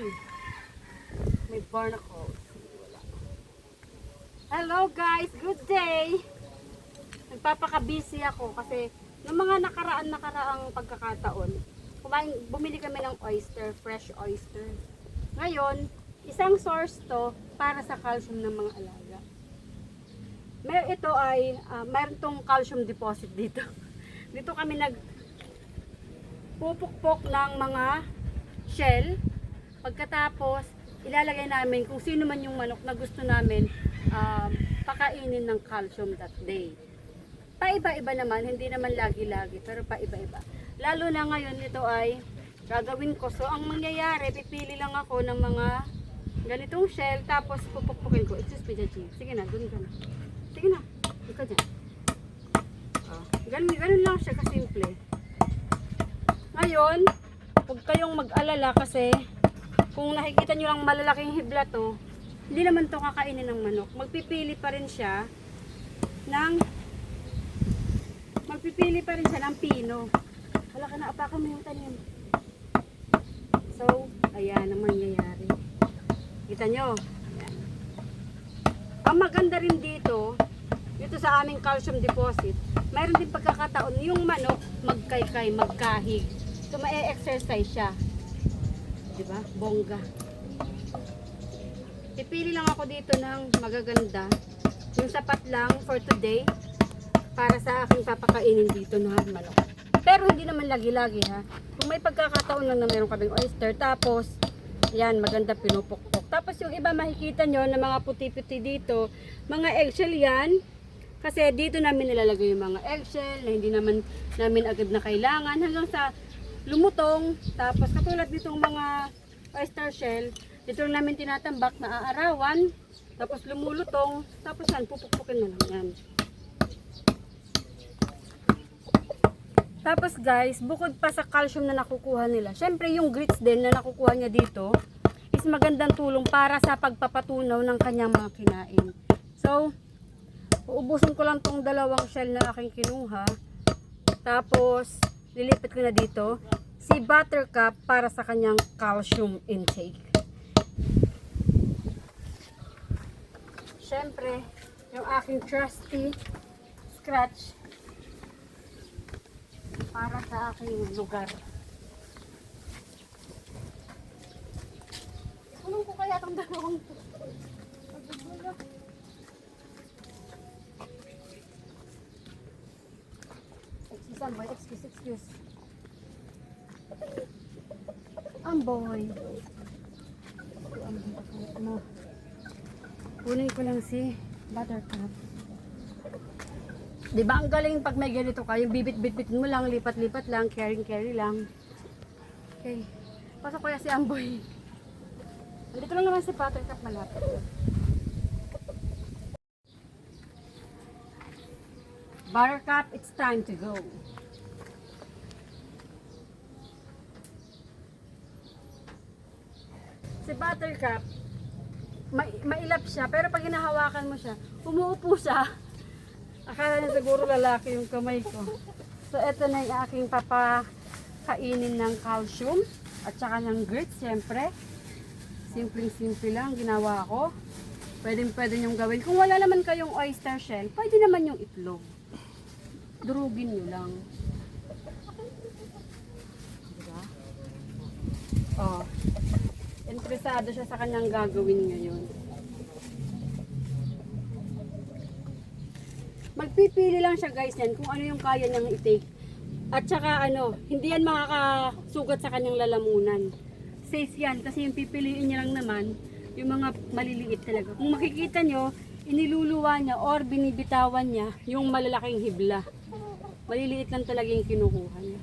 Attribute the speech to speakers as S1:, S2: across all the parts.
S1: May barnacle. Wala. Hello guys, good day! Nagpapaka-busy ako kasi ng mga nakaraan nakaraang pagkakataon, kumain, bumili kami ng oyster, fresh oyster. Ngayon, isang source to para sa calcium ng mga alaga. Mer ito ay, ah, mayroon tong calcium deposit dito. Dito kami nag pupukpok ng mga shell. Pagkatapos, ilalagay namin kung sino man yung manok na gusto namin um, pakainin ng calcium that day. Paiba-iba naman, hindi naman lagi-lagi, pero paiba-iba. Lalo na ngayon, ito ay gagawin ko. So, ang mangyayari, pipili lang ako ng mga ganitong shell, tapos pupukpukin ko. Excuse me, Jaji. Sige na, dun ka na. Sige na, ikaw dyan. Oh, ganun, ganun lang siya kasimple. Ngayon, huwag kayong mag-alala kasi kung nakikita nyo lang malalaking hibla to, hindi naman to kakainin ng manok. Magpipili pa rin siya ng magpipili pa rin siya ng pino. Wala ka na, apakan mo yung tanim. So, ayan ang mangyayari. Kita nyo? Ayan. Ang maganda rin dito, dito sa aming calcium deposit, mayroon din pagkakataon yung manok magkaykay, magkahig. So, ma-exercise siya. Diba? Bongga. Pipili lang ako dito ng magaganda. Yung sapat lang for today para sa aking papakainin dito na manok. Pero hindi naman lagi-lagi ha. Kung may pagkakataon lang na meron kaming oyster, tapos yan, maganda pinupukpok. Tapos yung iba makikita nyo na mga puti-puti dito, mga eggshell yan. Kasi dito namin nilalagay yung mga eggshell na hindi naman namin agad na kailangan hanggang sa lumutong. Tapos katulad ditong mga oyster shell, dito namin tinatambak na aarawan. Tapos lumulutong. Tapos yan, pupukpukin na lang yan. Tapos guys, bukod pa sa calcium na nakukuha nila, syempre yung grits din na nakukuha niya dito is magandang tulong para sa pagpapatunaw ng kanyang mga kinain. So, uubusin ko lang tong dalawang shell na aking kinuha. Tapos, lilipat ko na dito si Buttercup para sa kanyang calcium intake. Syempre, yung aking trusty scratch para sa aking lugar. Kulong ko kaya itong dalawang to. Magugulo. Excuse, amboy. Excuse, excuse. Amboy. Amboy. Ano? Kunin ko lang si Buttercup. Di ba ang galing pag may ganito ka, yung bibit-bit-bit mo lang, lipat-lipat lang, caring-carry lang. Okay. Pasok kaya si Amboy. Andito lang naman si Buttercup malapit. Buttercup, it's time to go. Si Buttercup, ma- mailap siya, pero pag hinahawakan mo siya, umuupo siya. Akala niya siguro lalaki yung kamay ko. So, ito na yung aking papakainin ng calcium at saka ng grits, siyempre. Simpleng-simple lang ginawa ko. Pwede pwede niyong gawin. Kung wala naman kayong oyster shell, pwede naman yung itlog. Durugin niyo lang. Diba? Oh. Interesado siya sa kanyang gagawin ngayon. Magpipili lang siya guys yan kung ano yung kaya niyang i-take. At saka ano, hindi yan makakasugat sa kanyang lalamunan. Safe yan kasi yung pipiliin niya lang naman yung mga maliliit talaga. Kung makikita nyo, iniluluwa niya or binibitawan niya yung malalaking hibla. Maliliit lang talaga yung kinukuha niya.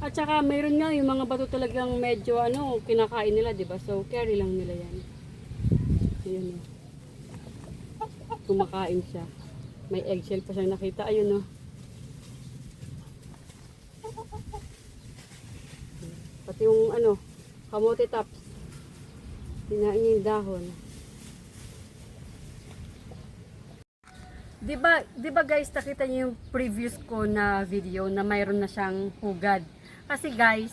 S1: At saka mayroon nga yung mga bato talagang medyo ano, kinakain nila, 'di ba? So carry lang nila 'yan. Ayun oh. Kumakain siya. May eggshell pa siya nakita. Ayun oh. Pati yung ano, kamote tops. Kinain niya yung dahon. Di ba, di ba guys, nakita niyo yung previous ko na video na mayroon na siyang hugad. Kasi guys,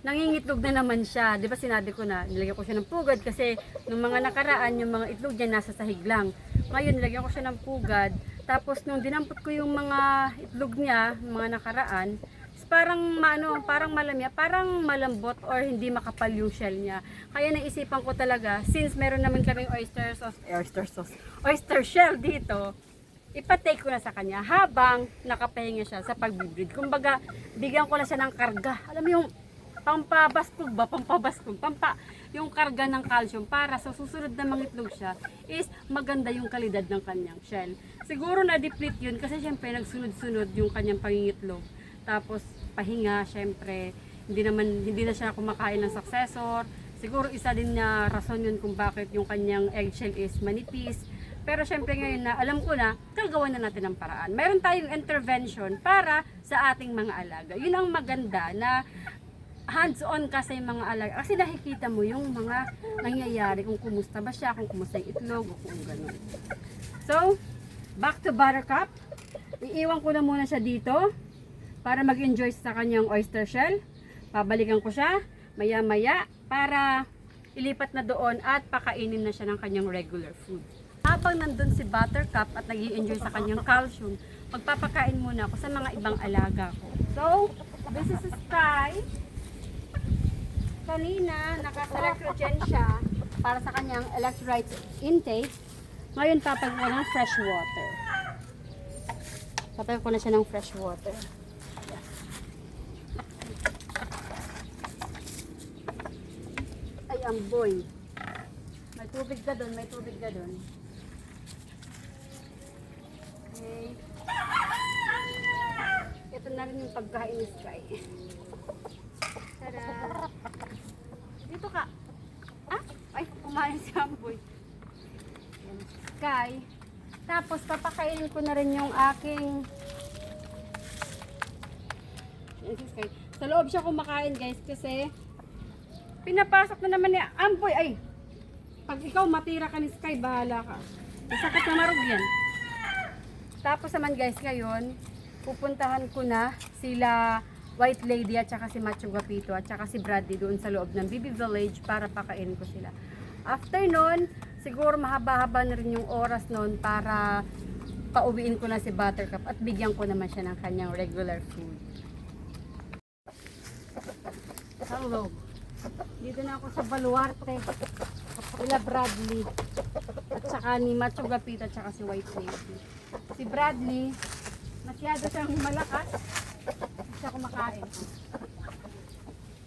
S1: nangingitlog na naman siya. Di ba sinabi ko na, nilagyan ko siya ng pugad kasi nung mga nakaraan, yung mga itlog niya nasa sahig lang. Ngayon, nilagyan ko siya ng pugad. Tapos nung dinampot ko yung mga itlog niya, mga nakaraan, parang maano, parang malamya, parang malambot or hindi makapal yung shell niya. Kaya naisipan ko talaga, since meron naman kaming oyster sauce, oyster sauce, oyster shell dito, ipatake ko na sa kanya habang nakapahinga siya sa pagbibreed. Kumbaga, bigyan ko na siya ng karga. Alam mo yung pampabaskog ba, pampabaskog, pampa, yung karga ng calcium para sa susunod na mangitlog siya is maganda yung kalidad ng kanyang shell. Siguro na-deplete yun kasi syempre nagsunod-sunod yung kanyang pangingitlog. Tapos pahinga, syempre, hindi naman hindi na siya kumakain ng successor. Siguro isa din na rason yun kung bakit yung kanyang eggshell is manipis. Pero syempre ngayon na alam ko na, gagawa na natin ng paraan. Meron tayong intervention para sa ating mga alaga. Yun ang maganda na hands-on ka sa mga alaga. Kasi nakikita mo yung mga nangyayari kung kumusta ba siya, kung kumusta yung itlog o kung gano'n. So, back to Buttercup. Iiwan ko na muna siya dito para mag-enjoy sa kanyang oyster shell. Pabalikan ko siya maya-maya para ilipat na doon at pakainin na siya ng kanyang regular food. Habang nandun si Buttercup at nag enjoy sa kanyang calcium, magpapakain muna ako sa mga ibang alaga ko. So, this is Sky. Kanina, naka-electrogen siya para sa kanyang electrolytes intake. Ngayon, papag ng fresh water. Papag ko na siya ng fresh water. Ay, amboy. May tubig ka doon, may tubig ka doon. Okay. Ito na rin yung pagkain ni Sky. Tara. Dito ka. Ah? Ay, kumain si Amboy. Sky. Tapos, papakainin ko na rin yung aking... Sky. Sa loob siya kumakain, guys, kasi pinapasok na naman ni Amboy. Ay, pag ikaw matira ka ni Sky, bahala ka. Masakit na marog yan. Tapos naman guys, ngayon, pupuntahan ko na sila White Lady at saka si Macho Guapito at saka si Bradley doon sa loob ng BB Village para pakainin ko sila. After nun, siguro mahaba-haba na rin yung oras nun para pauwiin ko na si Buttercup at bigyan ko naman siya ng kanyang regular food. Hello. Dito na ako sa Baluarte. Sila Bradley. At saka ni Macho Gapita at saka si White Lady. Si Bradley, masyado siyang malakas. Hindi siya kumakain.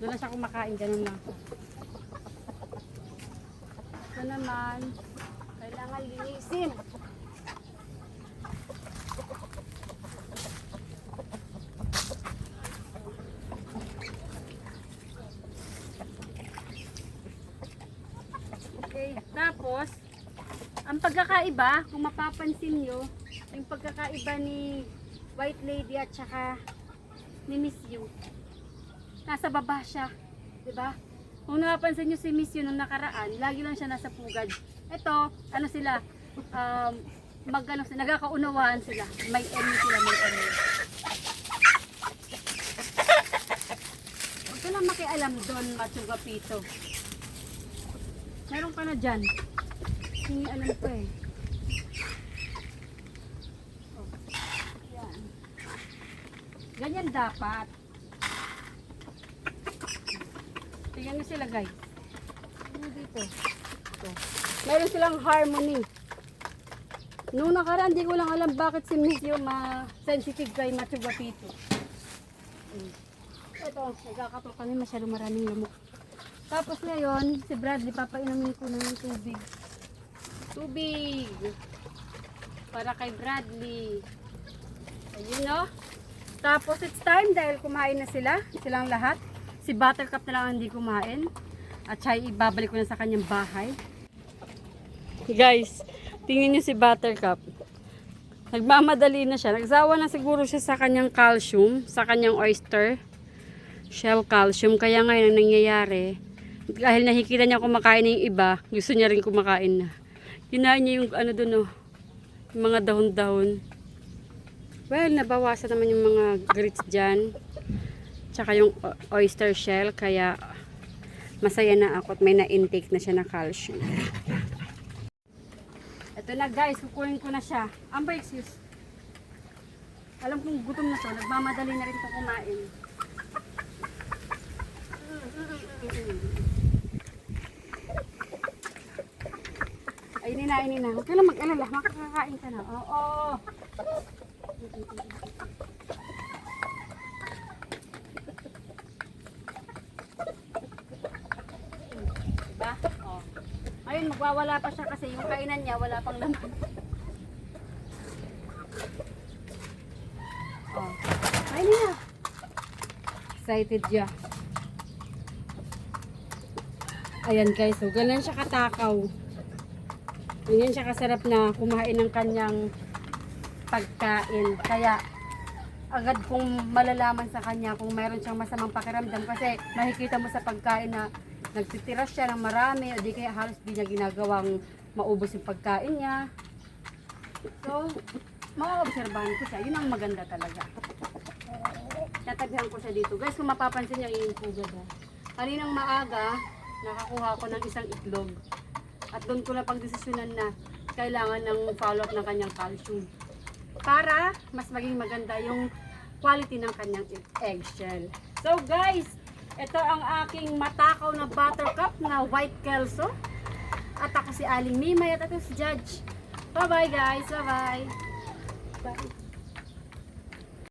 S1: Doon na siya kumakain, ganun lang siya. Ito naman, kailangan linisin. Okay, tapos, ang pagkakaiba, kung mapapansin nyo, yung pagkakaiba ni White Lady at saka ni Miss You, nasa baba siya, di ba? Kung napapansin nyo si Miss You nung nakaraan, lagi lang siya nasa pugad. Ito, ano sila, um, mag, ano, nagkakaunawaan sila. May enemy sila, may enemy. Huwag ka lang makialam doon, Machuga Pito. Meron ka na dyan. Hindi alam ko eh. Oh. Yan. Ganyan dapat. Tingnan niyo sila guys. Ano dito? Ito. Meron silang harmony. Noong nakaraan, di ko lang alam bakit si Miss yung ma-sensitive kay Macho Guapito. Mm. Ito, nagkakatok kami masyado maraming lamok. Tapos ngayon, si Bradley, papainumin ko ng tubig. Tubig! Para kay Bradley. Ayun no. Tapos it's time dahil kumain na sila, silang lahat. Si Buttercup na lang ang hindi kumain. At siya ibabalik ko na sa kanyang bahay. Guys, tingnan niyo si Buttercup. Nagmamadali na siya. Nagsawa na siguro siya sa kanyang calcium, sa kanyang oyster shell calcium. Kaya ngayon ang nangyayari, dahil nakikita niya kumakain ng iba, gusto niya rin kumakain na. Kinain niya yung ano dun oh, yung mga dahon-dahon. Well, nabawasan naman yung mga grits dyan. Tsaka yung oyster shell, kaya masaya na ako at may na-intake na siya na calcium. Ito na guys, kukunin ko na siya. Amber, excuse. Alam kong gutom na to, nagmamadali na rin ito kumain. Ay, nina, nina. Huwag ka lang mag-alala, makakakain ka na. Oo. Diba? Oh. Ayun, magwawala pa siya kasi yung kainan niya wala pang laman. Oh. Ay, nina. Excited siya. Ayan guys, so ganun siya katakaw. Ganyan siya kasarap na kumain ng kanyang pagkain. Kaya agad kong malalaman sa kanya kung mayroon siyang masamang pakiramdam kasi makikita mo sa pagkain na nagtitira siya ng marami o di kaya halos di niya ginagawang maubos yung pagkain niya. So, maobserbahan ko siya. Yun ang maganda talaga. Tatabihan ko siya dito. Guys, kung mapapansin niyo yung pugad ha. Kaninang maaga, nakakuha ko ng isang itlog. At doon ko na pagdesisyonan na kailangan ng follow-up ng kanyang calcium. Para mas maging maganda yung quality ng kanyang eggshell. So guys, ito ang aking matakaw na buttercup na white kelso. At ako si Aling Mimay at ito si Judge. Bye-bye guys. Bye-bye. Bye.